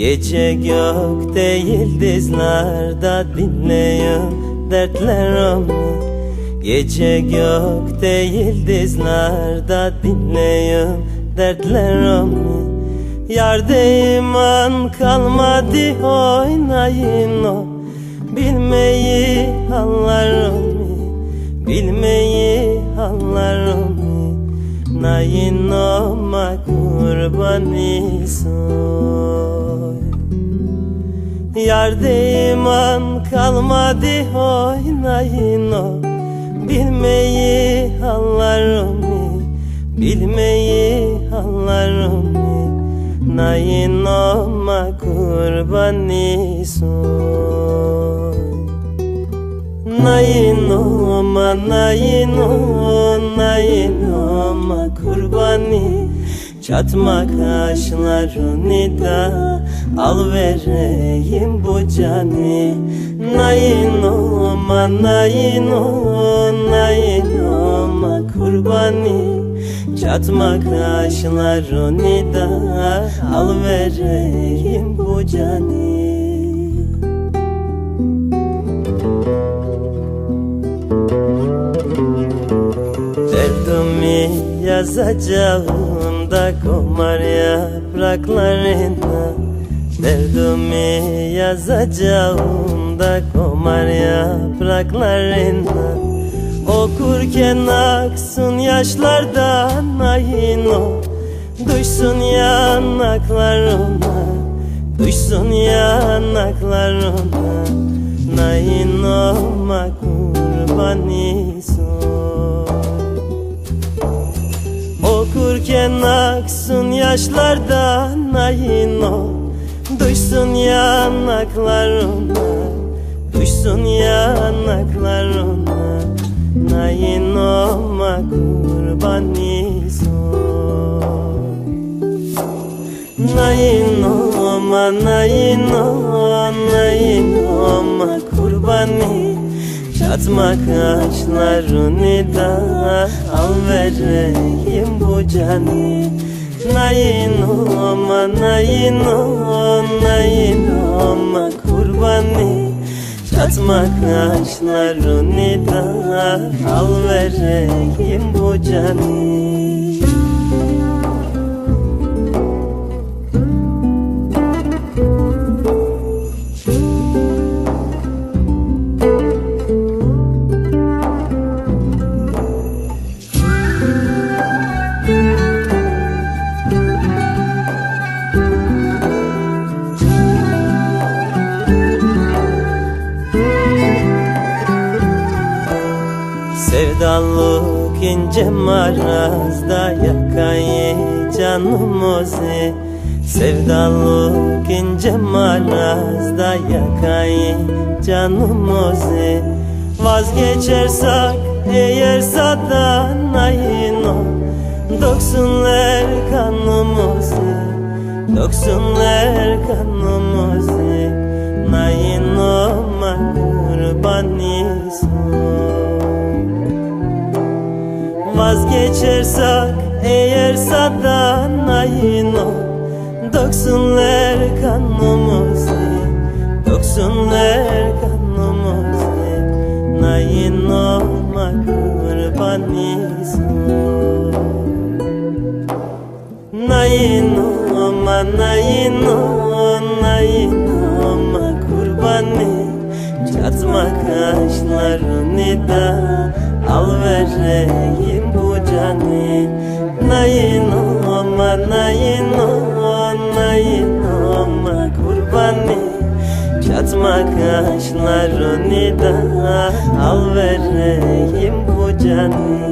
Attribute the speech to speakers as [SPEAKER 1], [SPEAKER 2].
[SPEAKER 1] Gece gökte yıldızlarda dinleyin dertlerimi Gece gökte yıldızlarda dinleyin dertlerimi Yar iman kalmadı oynayın o. Bilmeyi hallarımı Bilmeyi hallarımı Nayin olma kurbanı soy Yar iman kalmadı oynayın o. Bilmeyi hallarımı Bilmeyi hallarımı Nayin olma kurbanı soy Nayin olma, nayin olma, nayin olma kurbani Çatma kaşlarını da al vereyim bu cani Nayin olma, nayin olma, nayin olma kurbani Çatma kaşlarını da al vereyim bu cani Derdimi yazacağım da komar yapraklarına Derdimi yazacağım da komar yapraklarına. Okurken aksın yaşlardan ayın o Duysun yanaklarına Duysun yanaklarına. Nayin olma kurbanı son Okurken aksın yaşlardan ayın o. Duysun yanaklarına Duysun yanaklarına Nayin olma kurbanı son Nayin olma, nayin olma, nayin olma kurbanı Çatma kaşlarını da al vereyim bu canı Nayin olma, nayin olma, nayin olma kurbanı Çatma kaşlarını da al vereyim bu canı Sevdalık ince marazda yakayı canımızı Sevdalık ince marazda yakayı canımızı Vazgeçersek eğer sadan ayın o Doksunlar kanımızı Doksunlar kanımızı Vazgeçersek eğer sadan ayın o Doksunlar kanımızı Doksunlar kanımızı. Nayin olma kurbanı Nayin olma, nayin olma, nayin olma kurbanı Çatma kaşlarını da al vereyim bu canı Nayin olma, nayin olma, nayin olma kurbanı Çatma kaşlarını da al vereyim bu canı